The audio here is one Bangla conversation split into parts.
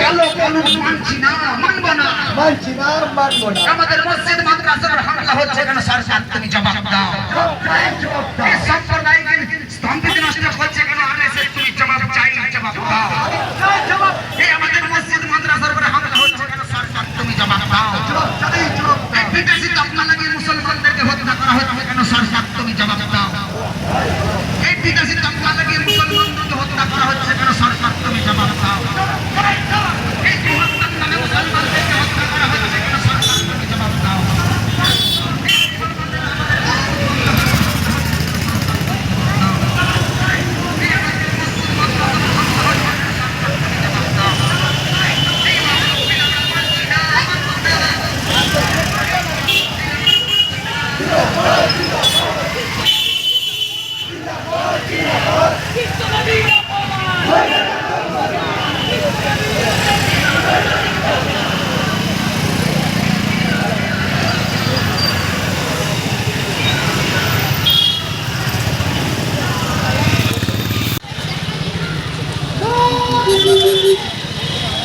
গেল বলুন মানছি না মানবো না। মানছি না মানবো না। আমাদের মসজিদ মাদ্রাসার হামলা হচ্ছে কেন সরকার তুমি জবাব দাও। এই সম্প্রদায়কে স্তম্ভিত নষ্ট করছে কেন? আরএসএস তুমি জবাব চাই জবাব দাও। এই আমাদের মসজিদ মাদ্রাসার উপরে হামলা হচ্ছে কেন? সরকার তুমি জবাব দাও। এই বিদেশি তকমা লাগিয়ে মুসলমানদেরকে হত্যা করা হচ্ছে কেন? সরকার তুমি জবাব দাও। এই বিদেশি তকমা লাগিয়ে মুসলমানদেরকে হত্যা করা হচ্ছে কেন? সরকার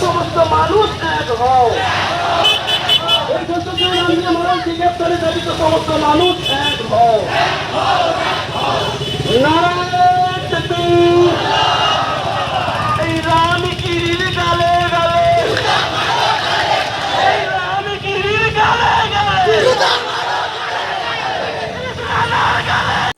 সমস্ত মানুষ এক হও। এই সত্যকে মরণ জিজ্ঞাসা দাবিত সমস্ত মানুষ এক হও। নারায়ণ